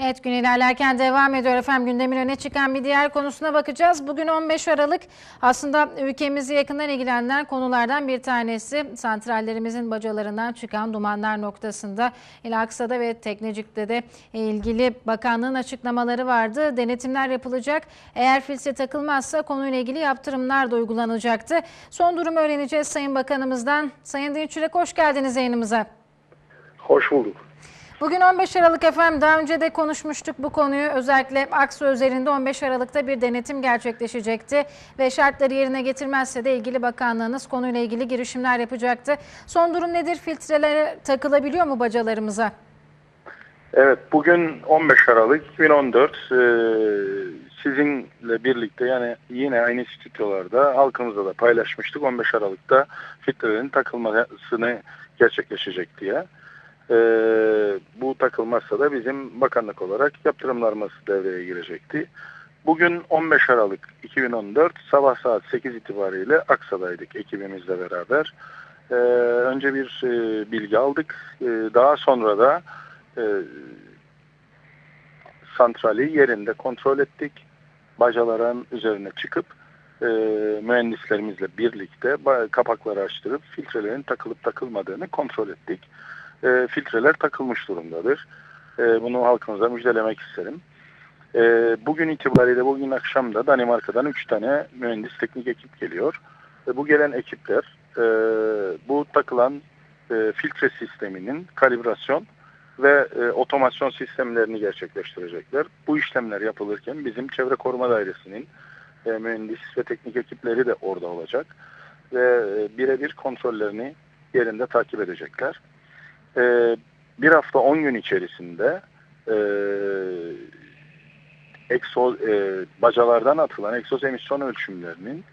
Evet gün ilerlerken devam ediyor efendim. Gündemin öne çıkan bir diğer konusuna bakacağız. Bugün 15 Aralık aslında ülkemizi yakından ilgilendiren konulardan bir tanesi. Santrallerimizin bacalarından çıkan dumanlar noktasında İl Aksa'da ve Teknecik'te de ilgili bakanlığın açıklamaları vardı. Denetimler yapılacak. Eğer filtre takılmazsa konuyla ilgili yaptırımlar da uygulanacaktı. Son durumu öğreneceğiz Sayın Bakanımızdan. Sayın Dinçürek hoş geldiniz yayınımıza. Hoş bulduk. Bugün 15 Aralık efendim daha önce de konuşmuştuk bu konuyu. Özellikle Aksu özelinde 15 Aralık'ta bir denetim gerçekleşecekti ve şartları yerine getirmezse de ilgili bakanlığınız konuyla ilgili girişimler yapacaktı. Son durum nedir? Filtrelere takılabiliyor mu bacalarımıza? Evet bugün 15 Aralık 2014 ee, sizinle birlikte yani yine aynı stüdyolarda halkımızla da paylaşmıştık 15 Aralık'ta filtrelerin takılmasını gerçekleşecek diye. Ee, bu takılmazsa da bizim bakanlık olarak yaptırımlarımız devreye girecekti. Bugün 15 Aralık 2014 sabah saat 8 itibariyle Aksa'daydık ekibimizle beraber. Ee, önce bir e, bilgi aldık. Ee, daha sonra da e, santrali yerinde kontrol ettik. Bacaların üzerine çıkıp e, mühendislerimizle birlikte kapakları açtırıp filtrelerin takılıp takılmadığını kontrol ettik. E, filtreler takılmış durumdadır. E, bunu halkımıza müjdelemek isterim. E, bugün itibariyle bugün akşam da Danimarka'dan 3 tane mühendis teknik ekip geliyor. E, bu gelen ekipler e, bu takılan e, filtre sisteminin kalibrasyon ve e, otomasyon sistemlerini gerçekleştirecekler. Bu işlemler yapılırken bizim Çevre Koruma Dairesi'nin e, mühendis ve teknik ekipleri de orada olacak ve e, birebir kontrollerini yerinde takip edecekler. E, bir hafta 10 gün içerisinde e, egzoz, e, bacalardan atılan egzoz emisyon ölçümlerinin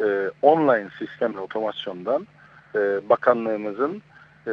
e, online sistemle otomasyondan e, bakanlığımızın e,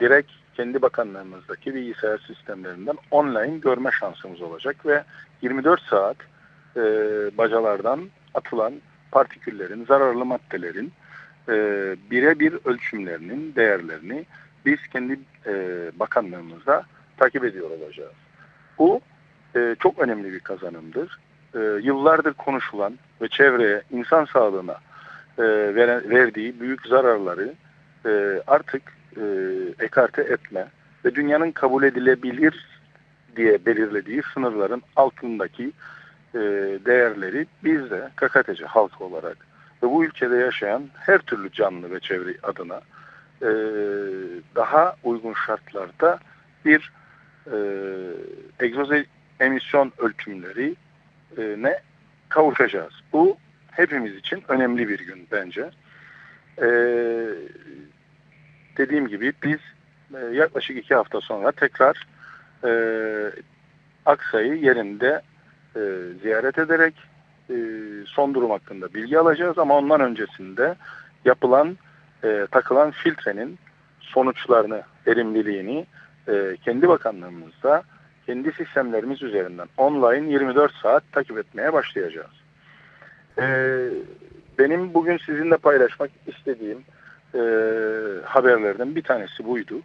direkt kendi bakanlığımızdaki bilgisayar sistemlerinden online görme şansımız olacak ve 24 saat e, bacalardan atılan partiküllerin, zararlı maddelerin e, birebir ölçümlerinin değerlerini biz kendi e, bakanlığımızda takip ediyor olacağız. Bu e, çok önemli bir kazanımdır. E, yıllardır konuşulan ve çevreye, insan sağlığına e, veren, verdiği büyük zararları e, artık e, ekarte etme ve dünyanın kabul edilebilir diye belirlediği sınırların altındaki e, değerleri biz de KKTC halkı olarak ve bu ülkede yaşayan her türlü canlı ve çevre adına e, daha uygun şartlarda bir e, egzoz emisyon ölçümleri ne kavuşacağız. Bu hepimiz için önemli bir gün bence. E, dediğim gibi biz e, yaklaşık iki hafta sonra tekrar e, Aksa'yı yerinde e, ziyaret ederek e, son durum hakkında bilgi alacağız ama ondan öncesinde yapılan e, takılan filtrenin sonuçlarını, verimliliğini e, kendi bakanlığımızda kendi sistemlerimiz üzerinden online 24 saat takip etmeye başlayacağız. E, benim bugün sizinle paylaşmak istediğim e, haberlerden bir tanesi buydu.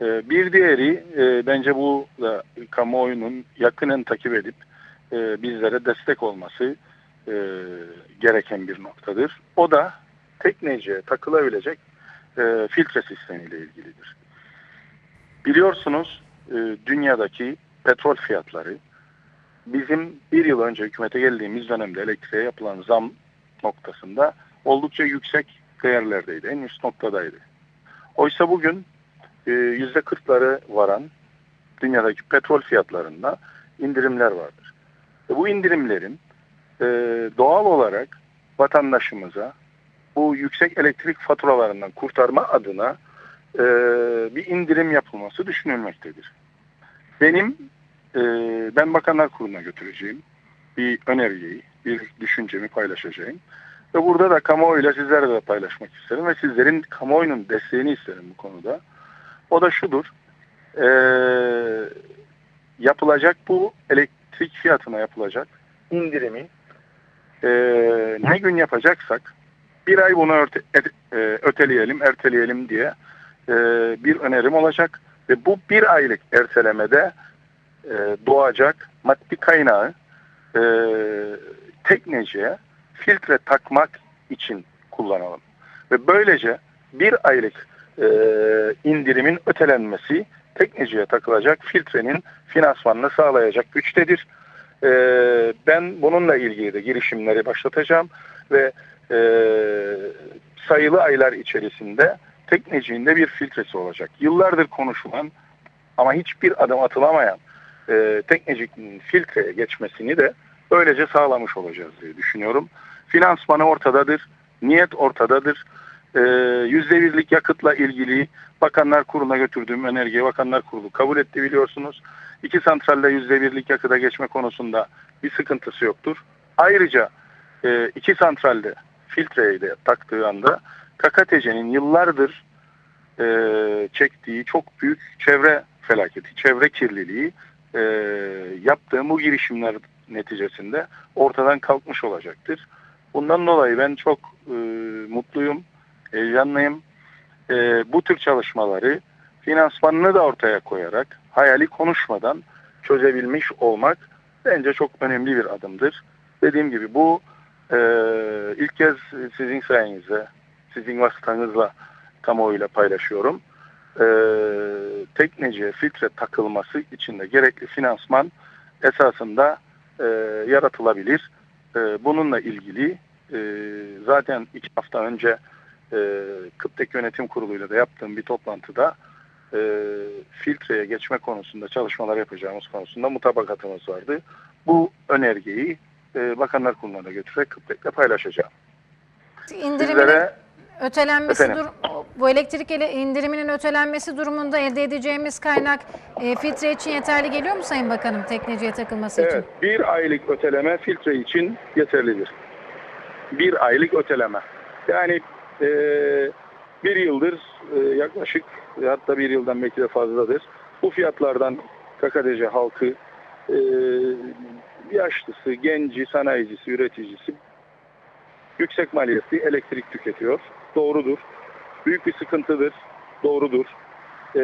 E, bir diğeri e, bence bu da kamuoyunun yakinen takip edip e, bizlere destek olması e, gereken bir noktadır. O da tekneciye takılabilecek e, filtre sistemiyle ilgilidir. Biliyorsunuz e, dünyadaki petrol fiyatları bizim bir yıl önce hükümete geldiğimiz dönemde elektriğe yapılan zam noktasında oldukça yüksek değerlerdeydi. En üst noktadaydı. Oysa bugün e, yüzde kırkları varan dünyadaki petrol fiyatlarında indirimler vardır. Ve bu indirimlerin e, doğal olarak vatandaşımıza bu yüksek elektrik faturalarından kurtarma adına e, bir indirim yapılması düşünülmektedir. Benim e, ben Bakanlar Kurulu'na götüreceğim bir öneriyi, bir düşüncemi paylaşacağım. Ve burada da kamuoyuyla sizlerle de paylaşmak isterim ve sizlerin kamuoyunun desteğini isterim bu konuda. O da şudur. E, yapılacak bu elektrik fiyatına yapılacak indirimi e, ne gün yapacaksak bir ay bunu örte, et, e, öteleyelim, erteleyelim diye e, bir önerim olacak. Ve bu bir aylık ertelemede e, doğacak maddi kaynağı e, tekneciye filtre takmak için kullanalım. Ve böylece bir aylık e, indirimin ötelenmesi tekneciye takılacak filtrenin finansmanını sağlayacak güçtedir. E, ben bununla ilgili de girişimleri başlatacağım ve e, sayılı aylar içerisinde tekneciğin de bir filtresi olacak. Yıllardır konuşulan ama hiçbir adım atılamayan e, teknecinin filtreye geçmesini de böylece sağlamış olacağız diye düşünüyorum. Finansmanı ortadadır, niyet ortadadır. E, Yüzde birlik yakıtla ilgili Bakanlar Kurulu'na götürdüğüm önergeyi Bakanlar Kurulu kabul etti biliyorsunuz. İki santralde yüzde birlik yakıta geçme konusunda bir sıkıntısı yoktur. Ayrıca e, iki santralde filtreyi de taktığı anda KKTC'nin yıllardır e, çektiği çok büyük çevre felaketi, çevre kirliliği e, yaptığı bu girişimler neticesinde ortadan kalkmış olacaktır. Bundan dolayı ben çok e, mutluyum, heyecanlıyım. E, bu tür çalışmaları finansmanını da ortaya koyarak hayali konuşmadan çözebilmiş olmak bence çok önemli bir adımdır. Dediğim gibi bu e, ilk kez sizin sayenizde, sizin vasıtanızla kamuoyuyla paylaşıyorum. E, tekneciye filtre takılması için de gerekli finansman esasında e, yaratılabilir. E, bununla ilgili e, zaten iki hafta önce e, Kıptek Yönetim Kurulu'yla da yaptığım bir toplantıda e, filtreye geçme konusunda çalışmalar yapacağımız konusunda mutabakatımız vardı. Bu önergeyi e, Bakanlar Kurulu'na götürerek Kıptek'le paylaşacağım. İndirimin Sizlere ötelenmesi Efendim? dur bu elektrik ele- indiriminin ötelenmesi durumunda elde edeceğimiz kaynak e, filtre için yeterli geliyor mu Sayın Bakanım tekneciye takılması için? Evet, bir aylık öteleme filtre için yeterlidir. Bir aylık öteleme. Yani e, bir yıldır e, yaklaşık hatta bir yıldan belki de fazladır. Bu fiyatlardan KKDC halkı e, yaşlısı, genci, sanayicisi, üreticisi yüksek maliyetli elektrik tüketiyor. Doğrudur. Büyük bir sıkıntıdır. Doğrudur. E,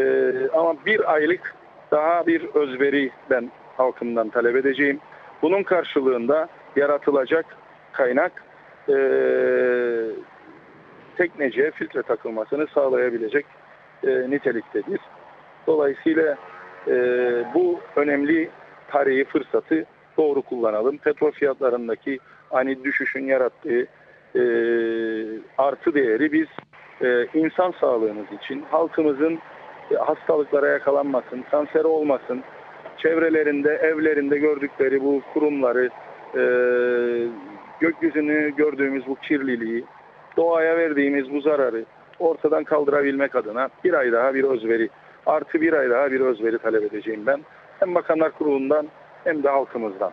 ama bir aylık daha bir özveri ben halkımdan talep edeceğim. Bunun karşılığında yaratılacak kaynak e, tekneciye filtre takılmasını sağlayabilecek e, niteliktedir. Dolayısıyla e, bu önemli tarihi fırsatı doğru kullanalım. Petrol fiyatlarındaki ani düşüşün yarattığı e, artı değeri biz e, insan sağlığımız için halkımızın e, hastalıklara yakalanmasın, kanser olmasın, çevrelerinde, evlerinde gördükleri bu kurumları, e, gökyüzünü gördüğümüz bu kirliliği, doğaya verdiğimiz bu zararı ortadan kaldırabilmek adına bir ay daha bir özveri, artı bir ay daha bir özveri talep edeceğim ben. Hem Bakanlar Kurulu'ndan hem de halkımızdan.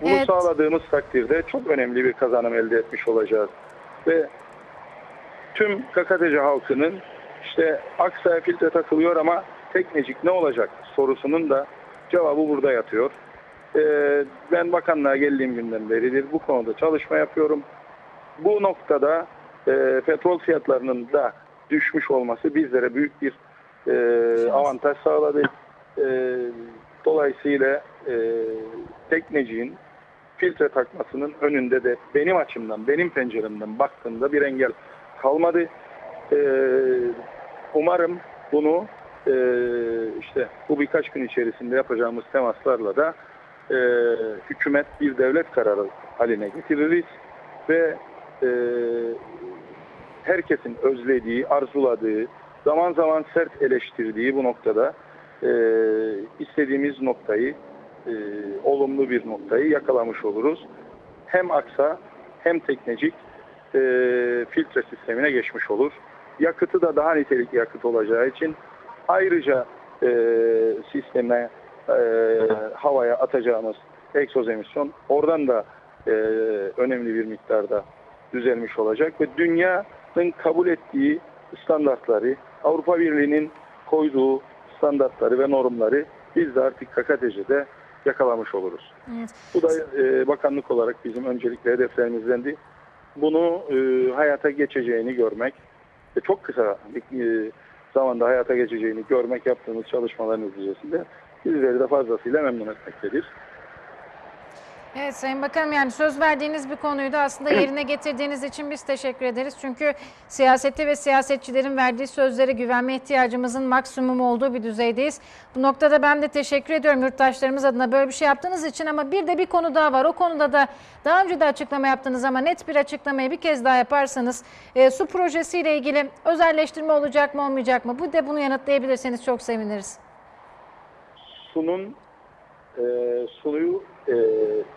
Bunu Evet. sağladığımız takdirde çok önemli bir kazanım elde etmiş olacağız. Ve tüm KKTC halkının işte Aksa'ya filtre takılıyor ama teknecik ne olacak sorusunun da cevabı burada yatıyor. Ee, ben bakanlığa geldiğim günden beridir bu konuda çalışma yapıyorum. Bu noktada e, petrol fiyatlarının da düşmüş olması bizlere büyük bir e, avantaj sağladı. E, dolayısıyla e, tekneciğin filtre takmasının önünde de benim açımdan, benim penceremden baktığımda bir engel kalmadı. E, umarım bunu e, işte bu birkaç gün içerisinde yapacağımız temaslarla da e, hükümet bir devlet kararı haline getiririz ve e, herkesin özlediği, arzuladığı, zaman zaman sert eleştirdiği bu noktada e, istediğimiz noktayı, e, olumlu bir noktayı yakalamış oluruz. Hem aksa hem teknecik e, filtre sistemine geçmiş olur. Yakıtı da daha nitelikli yakıt olacağı için ayrıca e, sisteme e, havaya atacağımız egzoz emisyon oradan da e, önemli bir miktarda düzelmiş olacak ve dünyanın kabul ettiği standartları, Avrupa Birliği'nin koyduğu standartları ve normları biz de artık KKTC'de yakalamış oluruz. Evet. Bu da e, bakanlık olarak bizim öncelikli hedeflerimizdendi. Bunu e, hayata geçeceğini görmek ve çok kısa bir e, zamanda hayata geçeceğini görmek yaptığımız çalışmaların neticesinde bizleri de fazlasıyla memnun etmektedir. Evet Sayın Bakanım yani söz verdiğiniz bir konuyu da aslında yerine getirdiğiniz için biz teşekkür ederiz. Çünkü siyasette ve siyasetçilerin verdiği sözlere güvenme ihtiyacımızın maksimum olduğu bir düzeydeyiz. Bu noktada ben de teşekkür ediyorum yurttaşlarımız adına böyle bir şey yaptığınız için ama bir de bir konu daha var. O konuda da daha önce de açıklama yaptınız ama net bir açıklamayı bir kez daha yaparsanız e, su projesiyle ilgili özelleştirme olacak mı olmayacak mı? Bu de bunu yanıtlayabilirseniz çok seviniriz. Sunun e, suyu e,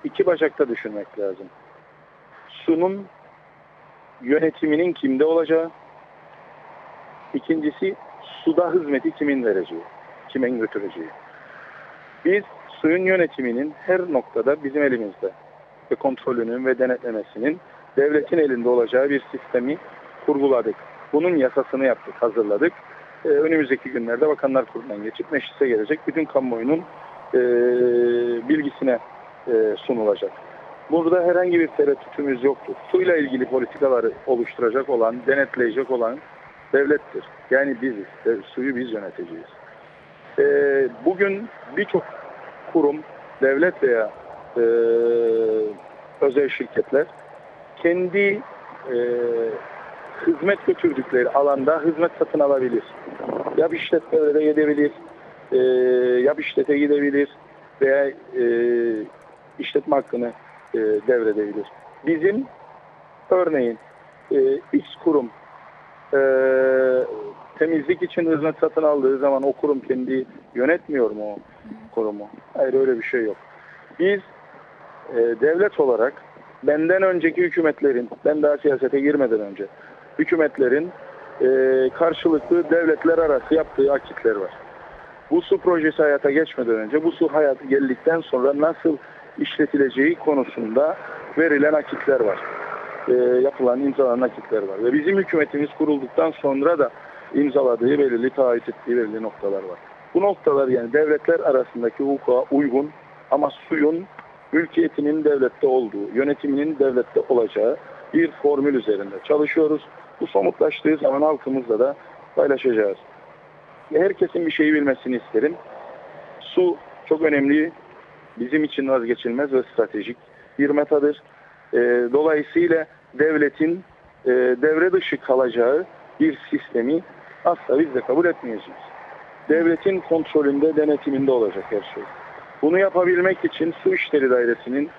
iki bacakta düşünmek lazım. Sunun yönetiminin kimde olacağı, ikincisi suda hizmeti kimin vereceği, kimin götüreceği. Biz suyun yönetiminin her noktada bizim elimizde ve kontrolünün ve denetlemesinin devletin elinde olacağı bir sistemi kurguladık. Bunun yasasını yaptık, hazırladık. Ee, önümüzdeki günlerde Bakanlar Kurulu'ndan geçip meclise gelecek bütün kamuoyunun e, bilgisine e, sunulacak. Burada herhangi bir tereddütümüz yoktur. Suyla ilgili politikaları oluşturacak olan, denetleyecek olan devlettir. Yani biziz. De- Suyu biz yöneteceğiz. E, bugün birçok kurum, devlet veya e, özel şirketler kendi e, hizmet götürdükleri alanda hizmet satın alabilir. Ya bir işletmelere gidebilir, e, ya bir işlete gidebilir veya e, işletme hakkını e, devredebilir. Bizim örneğin e, X kurum e, temizlik için hizmet satın aldığı zaman o kurum kendi yönetmiyor mu o kurumu? Hayır öyle bir şey yok. Biz e, devlet olarak benden önceki hükümetlerin, ben daha siyasete girmeden önce hükümetlerin e, karşılıklı devletler arası yaptığı akitler var. Bu su projesi hayata geçmeden önce bu su hayata geldikten sonra nasıl işletileceği konusunda verilen akitler var. E, yapılan imzalanan akitler var. Ve bizim hükümetimiz kurulduktan sonra da imzaladığı belirli, taahhüt ettiği belirli noktalar var. Bu noktalar yani devletler arasındaki hukuka uygun ama suyun mülkiyetinin devlette olduğu, yönetiminin devlette olacağı bir formül üzerinde çalışıyoruz. Bu somutlaştığı zaman halkımızla da paylaşacağız. Herkesin bir şeyi bilmesini isterim. Su çok önemli, bizim için vazgeçilmez ve stratejik bir metadır. Ee, dolayısıyla devletin e, devre dışı kalacağı bir sistemi asla biz de kabul etmeyeceğiz. Devletin kontrolünde, denetiminde olacak her şey. Bunu yapabilmek için Su İşleri Dairesi'nin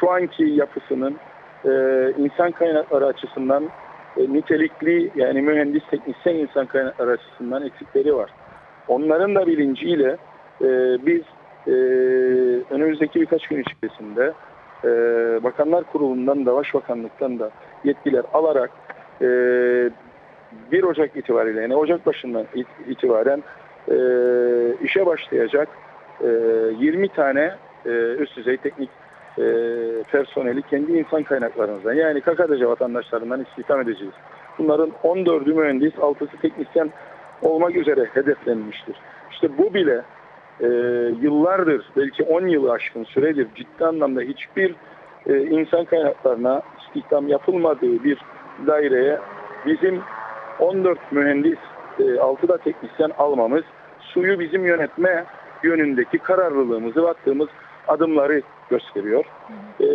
şu anki yapısının e, insan kaynakları açısından e, nitelikli yani mühendis teknisyen insan kaynakları açısından eksikleri var. Onların da bilinciyle e, biz e, önümüzdeki birkaç gün içerisinde e, Bakanlar Kurulu'ndan da Başbakanlıktan da yetkiler alarak e, 1 Ocak itibariyle yani Ocak başından it- itibaren e, işe başlayacak e, 20 tane e, üst düzey teknik e, personeli kendi insan kaynaklarımızdan yani KKTC vatandaşlarından istihdam edeceğiz. Bunların 14'ü mühendis, 6'sı teknisyen olmak üzere hedeflenmiştir. İşte bu bile e, yıllardır belki 10 yılı aşkın süredir ciddi anlamda hiçbir e, insan kaynaklarına istihdam yapılmadığı bir daireye bizim 14 mühendis, e, 6 da teknisyen almamız suyu bizim yönetme yönündeki kararlılığımızı ve attığımız adımları gösteriyor. E,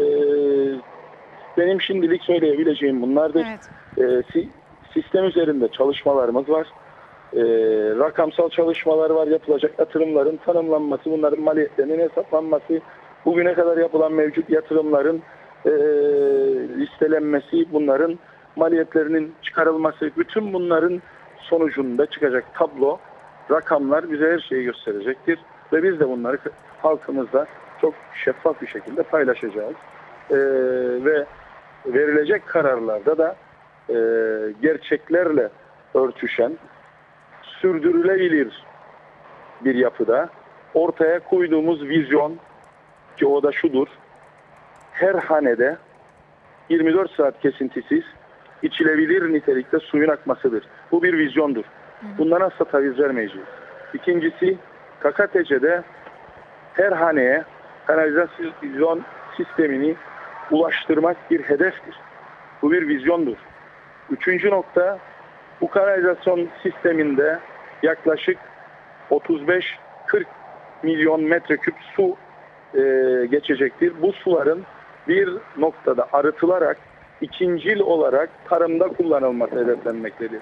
benim şimdilik söyleyebileceğim bunlardır. Evet. E, si- sistem üzerinde çalışmalarımız var. E, rakamsal çalışmalar var. Yapılacak yatırımların tanımlanması, bunların maliyetlerinin hesaplanması, bugüne kadar yapılan mevcut yatırımların e, listelenmesi, bunların maliyetlerinin çıkarılması, bütün bunların sonucunda çıkacak tablo, rakamlar bize her şeyi gösterecektir. Ve biz de bunları halkımızla çok şeffaf bir şekilde paylaşacağız. E, ve verilecek kararlarda da e, gerçeklerle örtüşen, sürdürülebilir bir yapıda ortaya koyduğumuz vizyon ki o da şudur. Her hanede 24 saat kesintisiz içilebilir nitelikte suyun akmasıdır. Bu bir vizyondur. Bundan asla taviz vermeyeceğiz. İkincisi KKTC'de her haneye kanalizasyon sistemini ulaştırmak bir hedeftir. Bu bir vizyondur. Üçüncü nokta bu kanalizasyon sisteminde yaklaşık 35-40 milyon metreküp su e, geçecektir. Bu suların bir noktada arıtılarak ikincil olarak tarımda kullanılması hedeflenmektedir.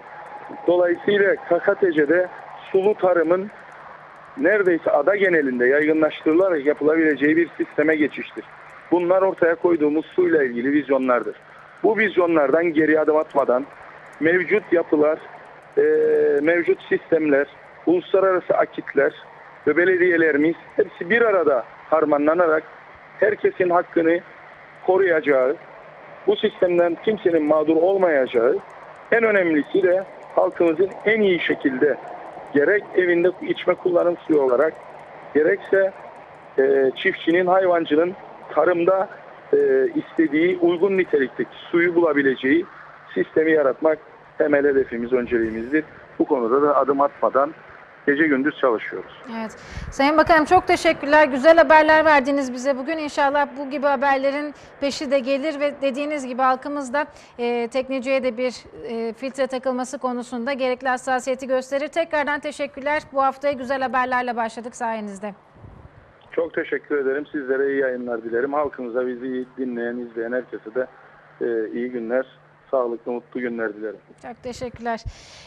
Dolayısıyla KKTC'de sulu tarımın neredeyse ada genelinde yaygınlaştırılarak yapılabileceği bir sisteme geçiştir. Bunlar ortaya koyduğumuz suyla ilgili vizyonlardır. Bu vizyonlardan geri adım atmadan mevcut yapılar, e, mevcut sistemler, uluslararası akitler ve belediyelerimiz hepsi bir arada harmanlanarak herkesin hakkını koruyacağı, bu sistemden kimsenin mağdur olmayacağı, en önemlisi de halkımızın en iyi şekilde gerek evinde içme kullanım suyu olarak gerekse e, çiftçinin, hayvancının tarımda e, istediği uygun nitelikteki suyu bulabileceği sistemi yaratmak temel hedefimiz, önceliğimizdir. Bu konuda da adım atmadan gece gündüz çalışıyoruz. Evet. Sayın Bakanım çok teşekkürler. Güzel haberler verdiniz bize bugün. İnşallah bu gibi haberlerin peşi de gelir ve dediğiniz gibi halkımız da e, tekneciye de bir e, filtre takılması konusunda gerekli hassasiyeti gösterir. Tekrardan teşekkürler. Bu haftaya güzel haberlerle başladık sayenizde. Çok teşekkür ederim. Sizlere iyi yayınlar dilerim. Halkımıza bizi dinleyen, izleyen herkese de e, iyi günler, sağlıklı, mutlu günler dilerim. Çok teşekkürler.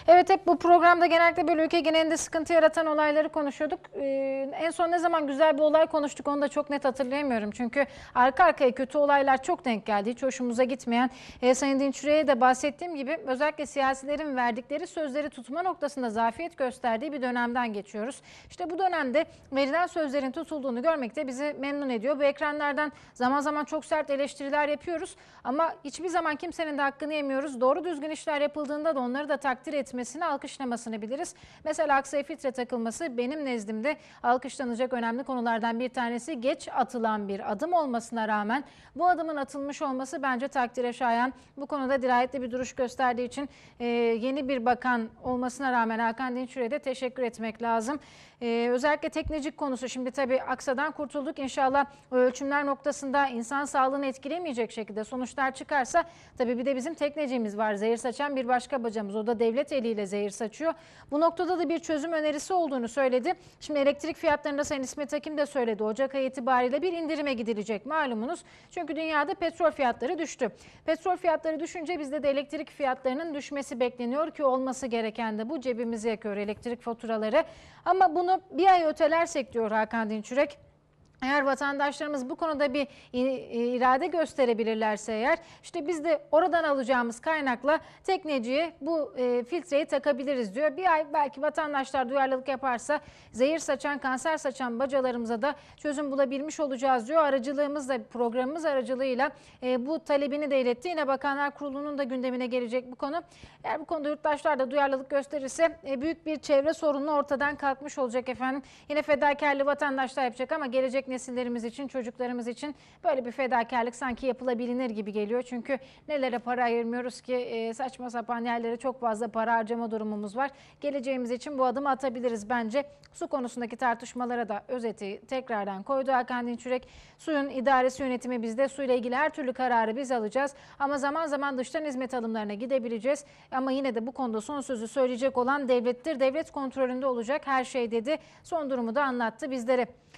Evet hep bu programda genellikle böyle ülke genelinde sıkıntı yaratan olayları konuşuyorduk. Ee, en son ne zaman güzel bir olay konuştuk onu da çok net hatırlayamıyorum. Çünkü arka arkaya kötü olaylar çok denk geldi. Hiç hoşumuza gitmeyen. E, Sayın Dinçüre'ye de bahsettiğim gibi özellikle siyasilerin verdikleri sözleri tutma noktasında zafiyet gösterdiği bir dönemden geçiyoruz. İşte bu dönemde verilen sözlerin tutulduğunu görmek de bizi memnun ediyor. Bu ekranlardan zaman zaman çok sert eleştiriler yapıyoruz. Ama hiçbir zaman kimsenin de hakkını yemiyoruz. Doğru düzgün işler yapıldığında da onları da takdir etmesini, alkışlamasını biliriz. Mesela aksaya filtre takılması benim nezdimde alkışlanacak önemli konulardan bir tanesi. Geç atılan bir adım olmasına rağmen bu adımın atılmış olması bence takdire şayan. Bu konuda dirayetli bir duruş gösterdiği için e, yeni bir bakan olmasına rağmen Hakan Dinçür'e de teşekkür etmek lazım. E, özellikle teknecik konusu şimdi tabii aksadan kurtulduk. İnşallah ölçümler noktasında insan sağlığını etkilemeyecek şekilde sonuçlar çıkarsa tabii bir de bizim teknecimiz var. Zehir saçan bir başka bacamız. O da devlet eliyle zehir saçıyor. Bu noktada da bir çözüm önerisi olduğunu söyledi. Şimdi elektrik fiyatlarında Sayın İsmet Hakim de söyledi. Ocak ayı itibariyle bir indirime gidilecek malumunuz. Çünkü dünyada petrol fiyatları düştü. Petrol fiyatları düşünce bizde de elektrik fiyatlarının düşmesi bekleniyor ki olması gereken de bu cebimizi yakıyor elektrik faturaları. Ama bunu bir ay ötelersek diyor Hakan Dinçürek. Eğer vatandaşlarımız bu konuda bir irade gösterebilirlerse eğer işte biz de oradan alacağımız kaynakla tekneciye bu e, filtreyi takabiliriz diyor. Bir ay belki vatandaşlar duyarlılık yaparsa zehir saçan, kanser saçan bacalarımıza da çözüm bulabilmiş olacağız diyor. Aracılığımızla, programımız aracılığıyla e, bu talebini de iletti. Yine Bakanlar Kurulu'nun da gündemine gelecek bu konu. Eğer bu konuda yurttaşlar da duyarlılık gösterirse e, büyük bir çevre sorunu ortadan kalkmış olacak efendim. Yine fedakarlığı vatandaşlar yapacak ama gelecek nesillerimiz için, çocuklarımız için böyle bir fedakarlık sanki yapılabilir gibi geliyor. Çünkü nelere para ayırmıyoruz ki e, saçma sapan yerlere çok fazla para harcama durumumuz var. Geleceğimiz için bu adımı atabiliriz bence. Su konusundaki tartışmalara da özeti tekrardan koydu Hakan Dinçürek. Suyun idaresi yönetimi bizde. Suyla ilgili her türlü kararı biz alacağız. Ama zaman zaman dıştan hizmet alımlarına gidebileceğiz. Ama yine de bu konuda son sözü söyleyecek olan devlettir. Devlet kontrolünde olacak her şey dedi. Son durumu da anlattı bizlere.